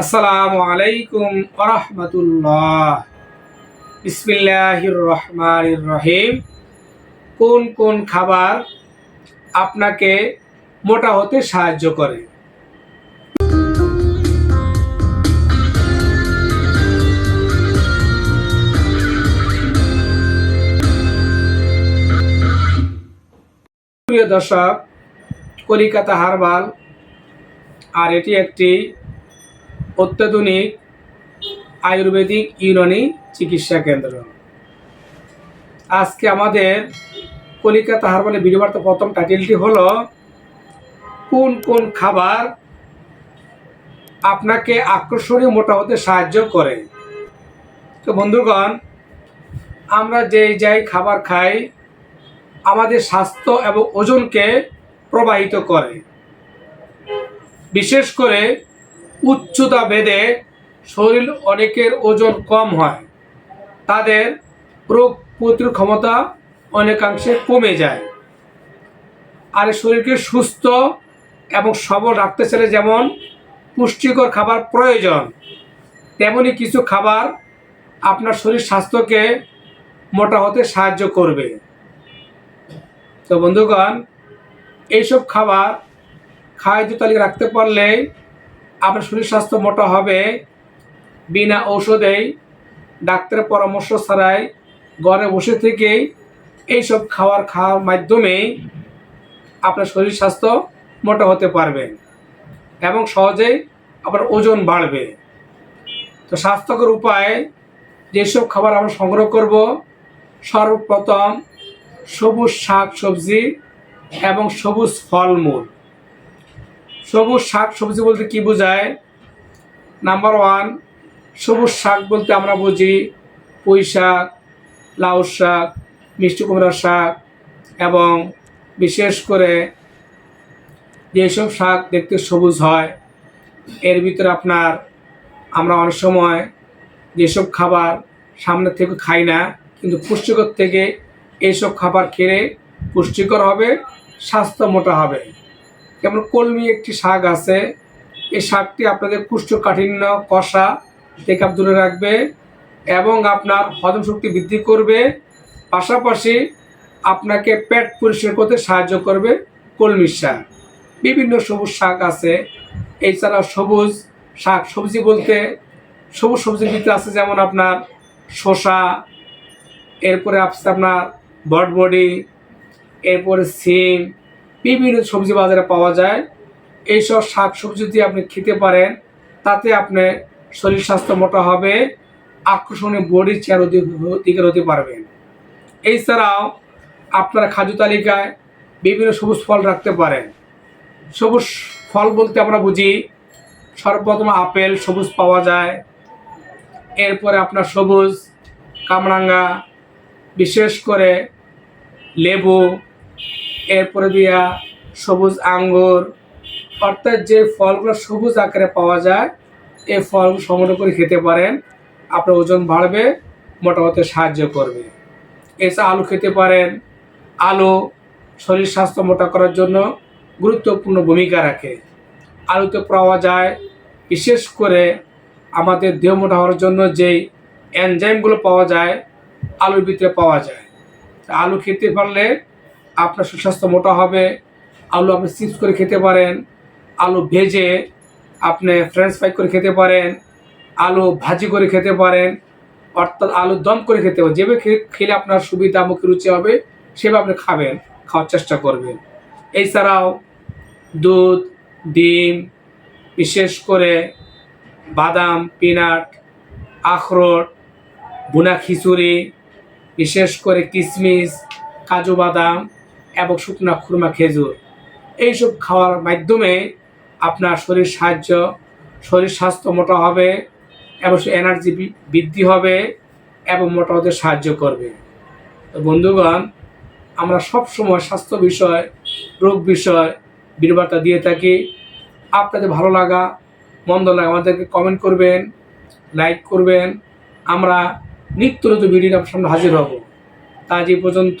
আসসালামু আলাইকুম আরহামতুল্লাহ বিসমিল্লাহির রহমানির রহিম কোন কোন খাবার আপনাকে মোটা হতে সাহায্য করে? প্রিয় দর্শক, কলিকাতা হারবাল, আর এটি একটি অত্যাধুনিক আয়ুর্বেদিক ইউনানি চিকিৎসা কেন্দ্র। আজকে আমাদের কলিকাতা হারবালের ভিডিও বার্তা প্রথম টাইটেলটি হলো, কোন কোন খাবার আপনাকে আকর্ষণীয় মোটা হতে সাহায্য করে? তো বন্ধুগণ, আমরা যেই যাই খাবার খাই, আমাদের স্বাস্থ্য এবং ওজনকে প্রবাহিত করে। বিশেষ করে উচ্চতা বেদে শরীর অনেকের ওজন কম হয়। তাদের রোগ প্রতিরোধ ক্ষমতা অনেকাংশে কমে যায়। আর শরীরকে সুস্থ এবং সবল রাখতে চাইলে যেমন পুষ্টিকর খাবার প্রয়োজন, তেমনি কিছু খাবার আপনার শরীর স্বাস্থ্যকে মোটা হতে সাহায্য করবে। তো বন্ধুগণ, এইসব খাবার খাদ্য তালিকা রাখতে পারলে আপনার শরীর স্বাস্থ্য মোটা হবে বিনা ঔষধেই ডাক্তারের পরামর্শ ছাড়াই ঘরে বসে থেকেই এইসব খাবার খাওয়ার মাধ্যমে আপনার শরীর স্বাস্থ্য মোটা হতে পারবে এবং সহজেই আপনার ওজন বাড়বে। তো স্বাস্থ্যকর উপায়, যেসব খাবার আমরা সংগ্রহ করব, সর্বপ্রথম সবুজ শাক সবজি এবং সবুজ ফলমূল। সবুজ শাক, সবজি বলতে কি বোঝায়? নাম্বার ওয়ান সবুজ শাক বলতে আমরা বুঝি পুঁই শাক, লাউ শাক, মিষ্টি কুমড়ার শাক এবং বিশেষ করে যেসব শাক দেখতে সবুজ হয়, এর ভিতরে আপনার আমরা অনেক সময় যেসব খাবার সামনে থেকে খাই না, কিন্তু পুষ্টিকর থেকে এইসব খাবার খেলে পুষ্টিকর হবে, স্বাস্থ্য মোটা হবে। যেমন কলমি একটি শাক আছে, এই শাকটি আপনাদের কুষ্ঠকাঠিন্য, কষা থেকে দূরে রাখবে এবং আপনার হজম শক্তি বৃদ্ধি করবে। পাশাপাশি আপনাকে পেট পরিষ্কার করতে সাহায্য করবে কলমি শাক। বিভিন্ন সবুজ শাক আছে এছাড়া সবুজ শাক, সবজি বলতে সবুজ সবজির ভিতরে আছে যেমন আপনার শসা, এরপরে আপনার বটবডি, এরপরে সিম বিভিন্ন সবজি বাজারে পাওয়া যায়। এইসব শাক সবজি যদি আপনি খেতে পারেন, তাতে আপনার শরীর স্বাস্থ্য মোটা হবে, আকর্ষণীয় বডি চেয়ার দিকে হতে পারবেন এছাড়াও আপনারা খাদ্য তালিকায় বিভিন্ন সবুজ ফল রাখতে পারেন। সবুজ ফল বলতে আমরা বুঝি, সর্বপ্রথম আপেল, সবুজ পাওয়া যায়। এরপরে আপনার সবুজ, কামরাঙ্গা, বিশেষ করে লেবু এরপরে দিয়া সবুজ আঙ্গুর, অর্থাৎ যে ফলগুলো সবুজ আকারে পাওয়া যায় এই ফল সংগ্রহ করে খেতে পারেন। আপনার ওজন বাড়বে মোটা হতে সাহায্য করবে। এছাড়া আলু খেতে পারেন। আলু শরীর স্বাস্থ্য মোটা করার জন্য গুরুত্বপূর্ণ ভূমিকা রাখে। আলুতে পাওয়া যায়, বিশেষ করে আমাদের দেহ মোটা হওয়ার জন্য যেই এনজাইমগুলো পাওয়া যায়, আলুর ভিতরে পাওয়া যায়। আলু খেতে পারলে আপনার সুস্বাস্থ্য মোটা হবে, আলু আপনি চিপস করে খেতে পারেন, আলু ভেজে আপনি ফ্রেঞ্চ ফ্রাই করে খেতে পারেন, আলু ভাজি করে খেতে পারেন, অর্থাৎ আলু দম করে খেতে পারেন, যেভাবে খেলে আপনার সুবিধা, মুখে রুচি হবে, সেভাবে আপনি খাবেন, খাওয়ার চেষ্টা করবেন। এছাড়াও দুধ, ডিম, বিশেষ করে বাদাম, পিনাট, আখরোট বুনা খিচুড়ি, বিশেষ করে কিশমিশ কাজু বাদাম এবং শুকনা খুরমা খেজুর। এইসব খাওয়ার মাধ্যমে আপনার শরীর সাহায্য, শরীর স্বাস্থ্য মোটা হবে এবং এনার্জি বৃদ্ধি হবে এবং মোটা হতে সাহায্য করবে। তো বন্ধুগণ, আমরা সব সময় স্বাস্থ্য বিষয়, রোগ বিষয় বীরবার্তা দিয়ে থাকি। আপনাদের ভালো লাগা, মন্দ লাগা আমাদেরকে কমেন্ট করবেন লাইক করবেন। আমরা নিত্য নতুন ভিডিও আপনার সামনে হাজির হব। আজ এই পর্যন্ত।